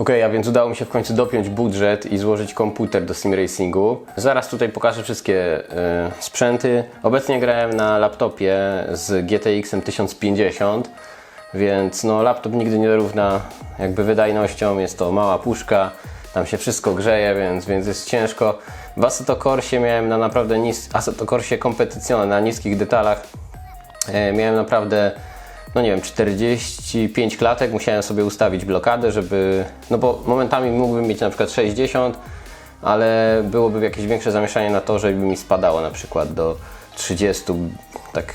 Okej, a więc udało mi się w końcu dopiąć budżet i złożyć komputer do sim racingu. Zaraz tutaj pokażę wszystkie e, sprzęty. Obecnie grałem na laptopie z GTX 1050, więc no laptop nigdy nie równa jakby wydajnością. Jest to mała puszka, tam się wszystko grzeje, więc, więc jest ciężko. W Assetto Corsie miałem na naprawdę nis... Assetto Corsie na niskich detalach. E, miałem naprawdę, no nie wiem, 45 klatek, musiałem sobie ustawić blokadę, żeby, no bo momentami mógłbym mieć na przykład 60, ale byłoby jakieś większe zamieszanie na to, żeby mi spadało na przykład do 30, tak,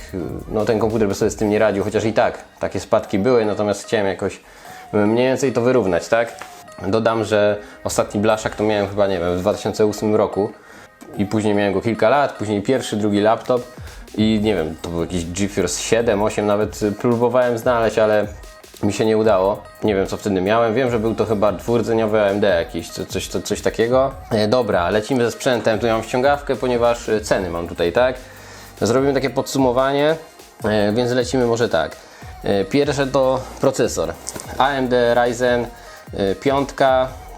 no ten komputer by sobie z tym nie radził, chociaż i tak, takie spadki były, natomiast chciałem jakoś mniej więcej to wyrównać, tak? Dodam, że ostatni blaszak to miałem chyba, nie wiem, w 2008 roku i później miałem go kilka lat, później pierwszy, drugi laptop i nie wiem, to był jakiś GeForce 7, 8 nawet próbowałem znaleźć, ale mi się nie udało. Nie wiem co wtedy miałem. Wiem, że był to chyba dwurdzeniowy AMD jakiś, co- coś, co, coś takiego. E, dobra, lecimy ze sprzętem. Tu ja mam ściągawkę, ponieważ e, ceny mam tutaj, tak? Zrobimy takie podsumowanie, e, więc lecimy może tak. Pierwsze to procesor. AMD Ryzen e, 5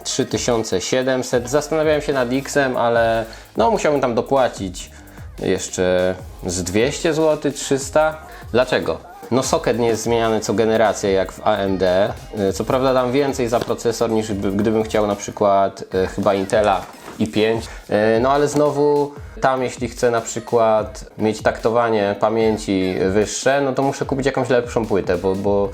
3700. Zastanawiałem się nad X-em, ale no musiałbym tam dopłacić jeszcze z 200 zł, 300. Dlaczego? No socket nie jest zmieniany co generację jak w AMD. Y, Co prawda dam więcej za procesor niż by- gdybym chciał na przykład y, chyba Intela i5. Y, No ale znowu tam jeśli chcę na przykład mieć taktowanie pamięci wyższe, no to muszę kupić jakąś lepszą płytę, bo, bo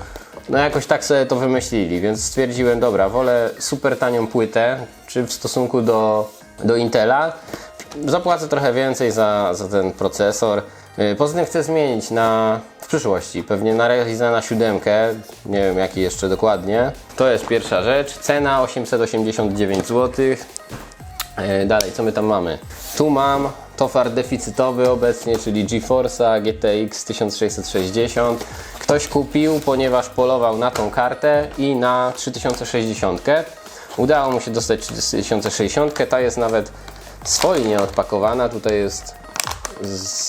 no jakoś tak sobie to wymyślili, więc stwierdziłem, dobra, wolę super tanią płytę, czy w stosunku do, do Intela, zapłacę trochę więcej za, za ten procesor. Yy, Poza tym chcę zmienić na, w przyszłości, pewnie na Ryzena 7, nie wiem jaki jeszcze dokładnie. To jest pierwsza rzecz, cena 889 zł. E, Dalej, co my tam mamy? Tu mam towar deficytowy obecnie, czyli GeForce'a GTX 1660. Ktoś kupił, ponieważ polował na tą kartę i na 3060. Udało mu się dostać 3060. Ta jest nawet swojnie odpakowana. Tutaj jest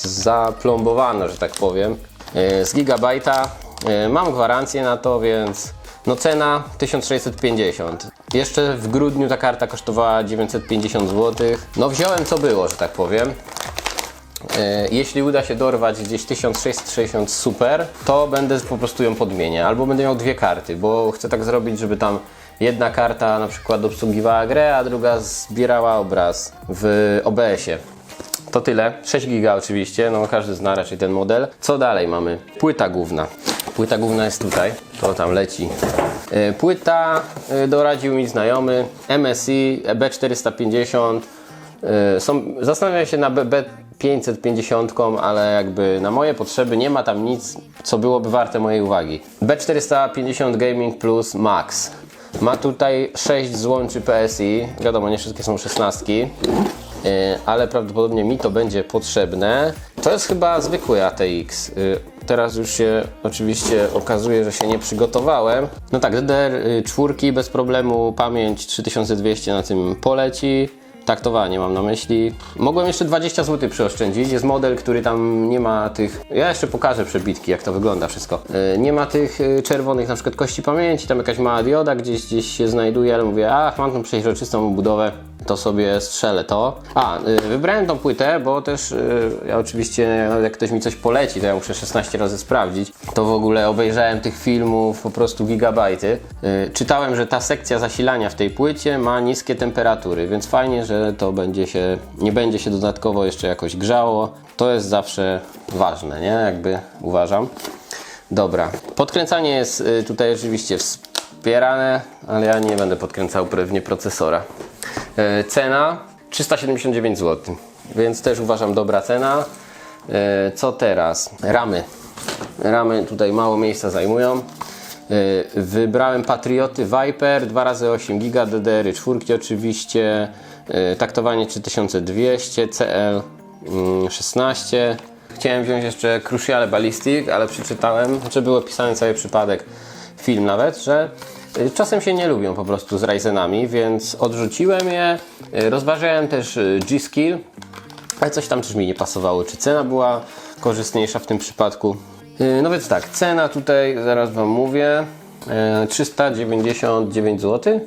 zaplombowana, że tak powiem. E, Z gigabajta. E, Mam gwarancję na to, więc no cena 1650. Jeszcze w grudniu ta karta kosztowała 950 zł. No wziąłem co było, że tak powiem. E, Jeśli uda się dorwać gdzieś 1660 super, to będę po prostu ją podmienię. Albo będę miał dwie karty, bo chcę tak zrobić, żeby tam jedna karta na przykład obsługiwała grę, a druga zbierała obraz w OBS-ie. To tyle. 6 giga oczywiście, no każdy zna raczej ten model. Co dalej mamy? Płyta główna. Płyta główna jest tutaj, to tam leci. E, Płyta e, doradził mi znajomy MSI B450. E, Są, zastanawiam się na B550, ale jakby na moje potrzeby nie ma tam nic, co byłoby warte mojej uwagi. B450 Gaming Plus Max. Ma tutaj 6 złączy PSI, wiadomo, nie wszystkie są 16. E, ale prawdopodobnie mi to będzie potrzebne. To jest chyba zwykły ATX. E, Teraz już się oczywiście okazuje, że się nie przygotowałem. No tak, DDR4 bez problemu, pamięć 3200 na tym poleci. Taktowanie mam na myśli. Mogłem jeszcze 20 zł przyoszczędzić. Jest model, który tam nie ma tych. Ja jeszcze pokażę przebitki, jak to wygląda wszystko. E, Nie ma tych e, czerwonych na przykład kości pamięci, tam jakaś mała dioda gdzieś, gdzieś się znajduje, ale mówię, ach, mam tą przeźroczystą budowę to sobie strzelę to. A, y, wybrałem tą płytę, bo też y, ja oczywiście, jak ktoś mi coś poleci, to ja muszę 16 razy sprawdzić. To w ogóle obejrzałem tych filmów po prostu gigabajty. Y, Czytałem, że ta sekcja zasilania w tej płycie ma niskie temperatury, więc fajnie, że to będzie się, nie będzie się dodatkowo jeszcze jakoś grzało. To jest zawsze ważne, nie? Jakby uważam. Dobra. Podkręcanie jest tutaj oczywiście wspierane, ale ja nie będę podkręcał pewnie procesora. E, Cena 379 zł, więc też uważam dobra cena. E, Co teraz? Ramy. Ramy tutaj mało miejsca zajmują. E, Wybrałem Patrioty Viper 2x8 GB DDR4 oczywiście. Taktowanie 3200 CL mm, 16. Chciałem wziąć jeszcze Cruciale Ballistic, ale przeczytałem, że był opisany cały przypadek, film nawet, że czasem się nie lubią po prostu z Ryzenami, więc odrzuciłem je. Y, Rozważałem też y, G-Skill, ale coś tam też mi nie pasowało. Czy cena była korzystniejsza w tym przypadku? Y, No więc tak, cena tutaj zaraz Wam mówię. y, 399 zł.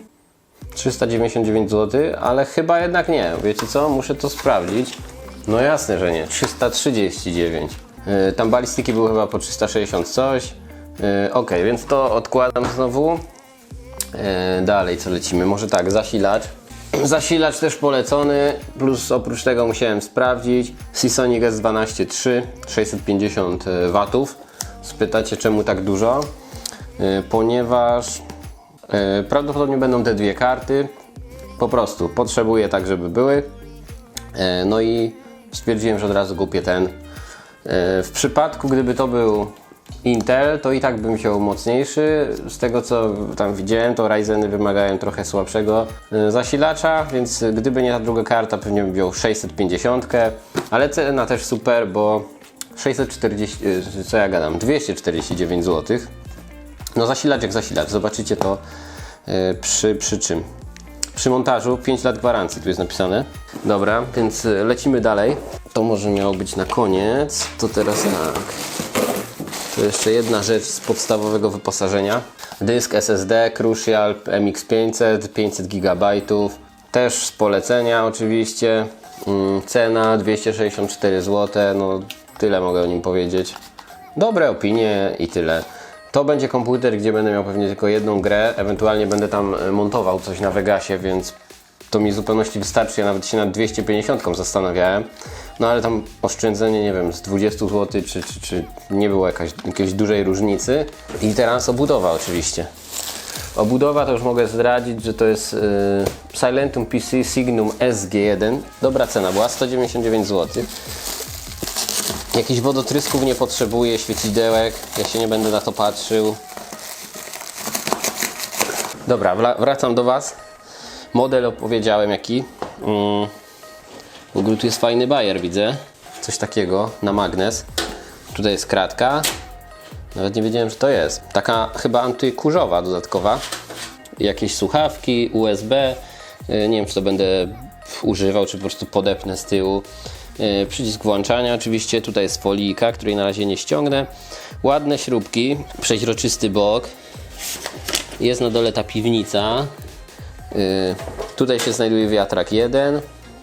399 zł, ale chyba jednak nie. Wiecie co? Muszę to sprawdzić. No jasne, że nie. 339. Yy, tam balistyki były chyba po 360 coś. Ok, więc to odkładam znowu. Yy, dalej co lecimy? Może tak, zasilacz. Zasilacz też polecony, plus oprócz tego musiałem sprawdzić Seasonic S12.3 650 W. Spytacie czemu tak dużo? Yy, ponieważ yy, prawdopodobnie będą te dwie karty. Po prostu potrzebuję tak, żeby były. No i stwierdziłem, że od razu kupię ten. W przypadku, gdyby to był Intel, to i tak bym wziął mocniejszy. Z tego co tam widziałem, to Ryzeny wymagają trochę słabszego yy, zasilacza, więc gdyby nie ta druga karta, pewnie bym wziął 650, ale cena też super, bo 640, yy, co ja gadam, 249 zł. No zasilacz jak zasilacz, zobaczycie to yy, przy, przy czym. Przy montażu 5 lat gwarancji, tu jest napisane. Dobra, więc y, lecimy dalej. To może miało być na koniec. To teraz tak. Jeszcze jedna rzecz z podstawowego wyposażenia. Dysk SSD Crucial MX500, 500 GB. Też z polecenia oczywiście. Mm, Cena 264 zł. No tyle mogę o nim powiedzieć. Dobre opinie i tyle. To będzie komputer, gdzie będę miał pewnie tylko jedną grę. Ewentualnie będę tam e, montował coś na Vegasie, więc to mi w zupełności wystarczy. Ja nawet się nad 250 zastanawiałem. No ale tam oszczędzenie, nie wiem, z 20 zł, czy, czy, czy nie było jakaś, jakiejś dużej różnicy. I teraz obudowa oczywiście. Obudowa to już mogę zdradzić, że to jest yy, Silentum PC Signum SG1. Dobra cena była, 199 zł. Jakichś wodotrysków nie potrzebuję, świecidełek, ja się nie będę na to patrzył. Dobra, wracam do Was. Model opowiedziałem jaki. Mm. W ogóle tu jest fajny bajer, widzę. Coś takiego na magnes. Tutaj jest kratka. Nawet nie wiedziałem, że to jest. Taka chyba antykurzowa dodatkowa. Jakieś słuchawki, USB. Yy, Nie wiem, czy to będę używał, czy po prostu podepnę z tyłu. Yy, Przycisk włączania oczywiście. Tutaj jest folijka, której na razie nie ściągnę. Ładne śrubki. Przeźroczysty bok. Jest na dole ta piwnica. Yy, tutaj się znajduje wiatrak 1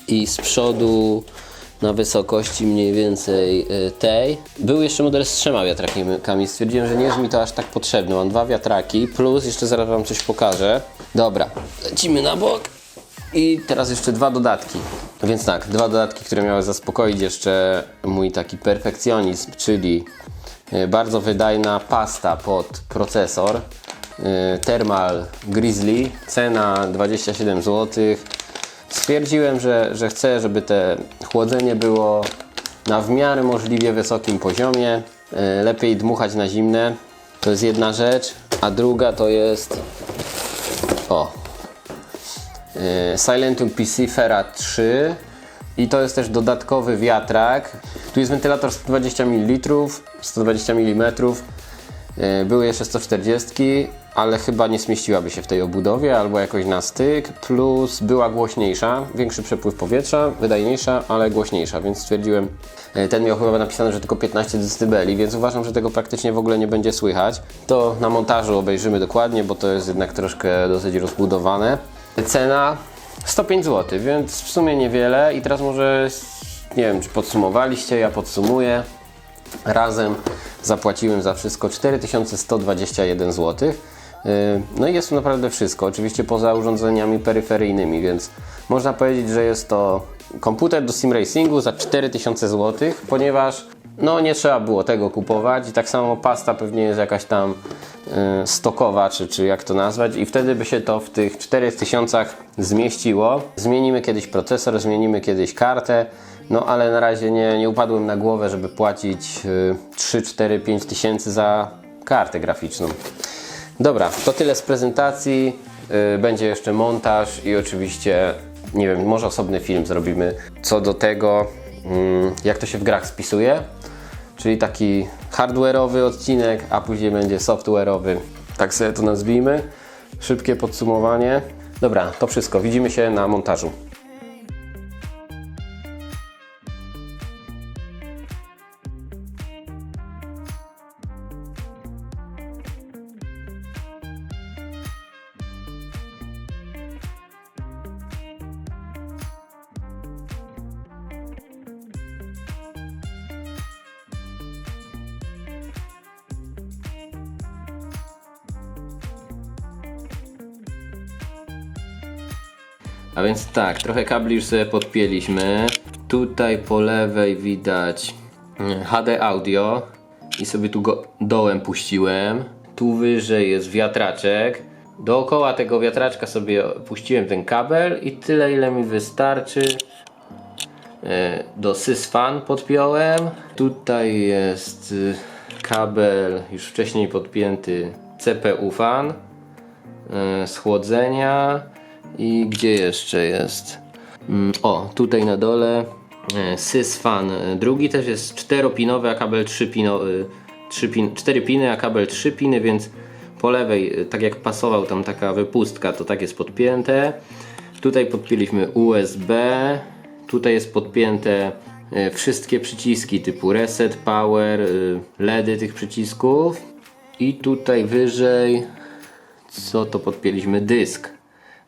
i z przodu na wysokości mniej więcej yy, tej. Był jeszcze model z trzema wiatrakami. Stwierdziłem, że nie jest mi to aż tak potrzebne. Mam dwa wiatraki, plus jeszcze zaraz Wam coś pokażę. Dobra, lecimy na bok. I teraz jeszcze dwa dodatki. Więc tak, dwa dodatki, które miały zaspokoić jeszcze mój taki perfekcjonizm, czyli yy, bardzo wydajna pasta pod procesor. Yy, Thermal Grizzly, cena 27 zł. Stwierdziłem, że, że chcę, żeby te chłodzenie było na w miarę możliwie wysokim poziomie. Yy, Lepiej dmuchać na zimne. To jest jedna rzecz. A druga to jest. O. Yy, Silentum PC Fera 3. I to jest też dodatkowy wiatrak. Tu jest wentylator 120 ml, 120 mm. Były jeszcze 140, ale chyba nie zmieściłaby się w tej obudowie albo jakoś na styk. Plus była głośniejsza, większy przepływ powietrza, wydajniejsza, ale głośniejsza, więc stwierdziłem, yy, ten miał chyba napisane, że tylko 15 dB, więc uważam, że tego praktycznie w ogóle nie będzie słychać. To na montażu obejrzymy dokładnie, bo to jest jednak troszkę dosyć rozbudowane. Cena 105 zł, więc w sumie niewiele i teraz może, nie wiem, czy podsumowaliście, ja podsumuję. Razem zapłaciłem za wszystko 4121 zł. Yy, No i jest tu naprawdę wszystko, oczywiście poza urządzeniami peryferyjnymi, więc można powiedzieć, że jest to komputer do sim racingu za 4000 zł, ponieważ no nie trzeba było tego kupować i tak samo pasta pewnie jest jakaś tam yy, stokowa, czy, czy jak to nazwać i wtedy by się to w tych 4000 zmieściło. Zmienimy kiedyś procesor, zmienimy kiedyś kartę, no ale na razie nie, nie upadłem na głowę, żeby płacić yy, 3, 4, 5 tysięcy za kartę graficzną. Dobra, to tyle z prezentacji. Yy, będzie jeszcze montaż i oczywiście, nie wiem, może osobny film zrobimy co do tego, mm, jak to się w grach spisuje. Czyli taki hardware'owy odcinek, a później będzie software'owy. Tak sobie to nazwijmy. Szybkie podsumowanie. Dobra, to wszystko. Widzimy się na montażu. A więc tak, trochę kabli już sobie podpięliśmy. Tutaj po lewej widać mm, HD audio i sobie tu go dołem puściłem. Tu wyżej jest wiatraczek. Dookoła tego wiatraczka sobie puściłem ten kabel i tyle ile mi wystarczy. E, Do sysfan podpiąłem. Tutaj jest y, kabel już wcześniej podpięty CPU fan e, schłodzenia i gdzie jeszcze jest? Mm, O, tutaj na dole e, sysfan e, drugi też jest czteropinowy, a kabel 3 pinowy. 3 pin, 4 piny, a kabel 3 piny, więc po lewej, e, tak jak pasował tam taka wypustka, to tak jest podpięte. Tutaj podpięliśmy USB. Tutaj jest podpięte wszystkie przyciski typu reset, power, LEDy tych przycisków. I tutaj wyżej co to podpięliśmy? Dysk.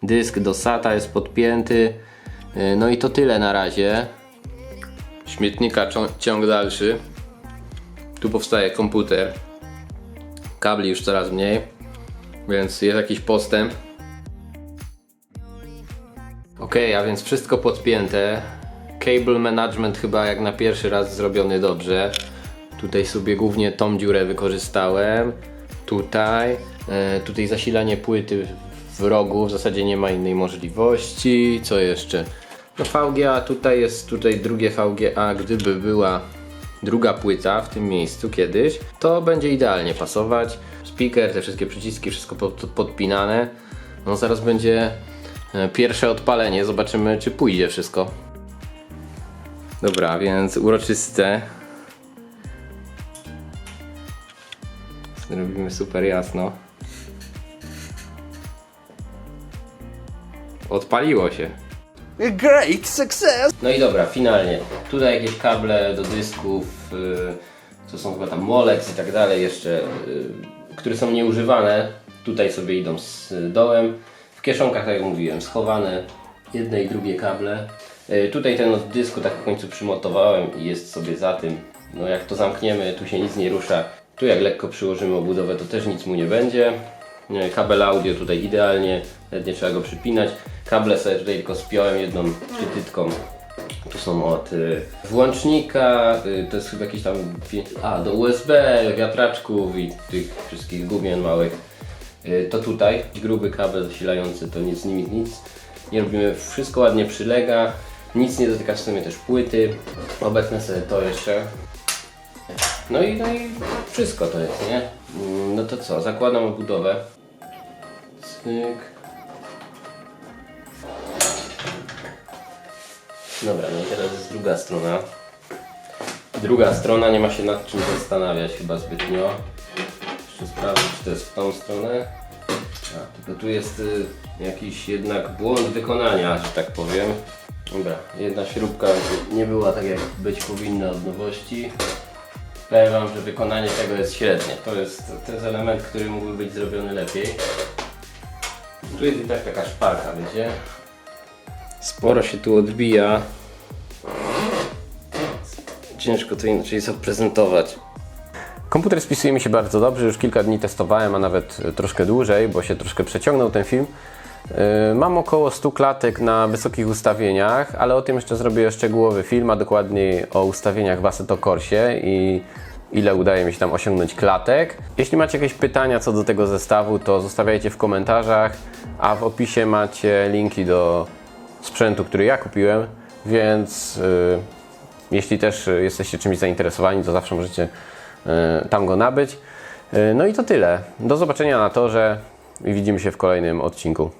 Dysk do SATA jest podpięty. Yy, No i to tyle na razie. Śmietnika cią- ciąg dalszy. Tu powstaje komputer. Kabli już coraz mniej, więc jest jakiś postęp. Ok, a więc wszystko podpięte. Cable management chyba jak na pierwszy raz zrobiony dobrze. Tutaj sobie głównie tą dziurę wykorzystałem. Tutaj. E, tutaj zasilanie płyty w rogu. W zasadzie nie ma innej możliwości. Co jeszcze? No VGA tutaj jest tutaj drugie VGA. Gdyby była druga płyta w tym miejscu kiedyś, to będzie idealnie pasować. Speaker, te wszystkie przyciski, wszystko pod, podpinane. No zaraz będzie e, pierwsze odpalenie. Zobaczymy, czy pójdzie wszystko. Dobra, więc uroczyste. Robimy super jasno. Odpaliło się. Great success! No i dobra, finalnie. Tutaj jakieś kable do dysków, yy, co są chyba tam Molex i tak dalej jeszcze, yy, które są nieużywane. Tutaj sobie idą z dołem. W kieszonkach, tak jak mówiłem, schowane jedne i drugie kable. Yy, tutaj ten od dysku tak w końcu przymotowałem i jest sobie za tym. No jak to zamkniemy, tu się nic nie rusza. Tu jak lekko przyłożymy obudowę, to też nic mu nie będzie. Kabel audio tutaj idealnie, nie trzeba go przypinać. Kable sobie tutaj tylko spiąłem jedną przytytką. Tu są od y, włącznika, y, to jest chyba jakiś tam, a do USB, wiatraczków i tych wszystkich gumien małych. Y, to tutaj, gruby kabel zasilający, to nic z nimi nic. Nie robimy, wszystko ładnie przylega, nic nie dotyka w sumie też płyty. Obecne sobie to jeszcze. No i, no i wszystko to jest, nie? Mm, No to co, zakładam obudowę. Cyk. Dobra, no i teraz jest druga strona. Druga strona, nie ma się nad czym zastanawiać chyba zbytnio. Jeszcze sprawdzę, czy to jest w tą stronę. A, tylko tu jest y, jakiś jednak błąd wykonania, że tak powiem. Dobra, jedna śrubka nie była tak jak być powinna od nowości. Powiem Wam, że wykonanie tego jest średnie. To jest, to jest element, który mógłby być zrobiony lepiej. Tu jest i tak taka szparka, wiecie? Sporo się tu odbija. Ciężko to inaczej zaprezentować. Komputer spisuje mi się bardzo dobrze, już kilka dni testowałem, a nawet e, troszkę dłużej, bo się troszkę przeciągnął ten film. Yy, Mam około 100 klatek na wysokich ustawieniach, ale o tym jeszcze zrobię szczegółowy film, a dokładniej o ustawieniach w Assetto Corsie i ile udaje mi się tam osiągnąć klatek. Jeśli macie jakieś pytania co do tego zestawu, to zostawiajcie w komentarzach, a w opisie macie linki do sprzętu, który ja kupiłem, więc yy, jeśli też jesteście czymś zainteresowani, to zawsze możecie y, tam go nabyć. Y, No i to tyle. Do zobaczenia na torze i widzimy się w kolejnym odcinku.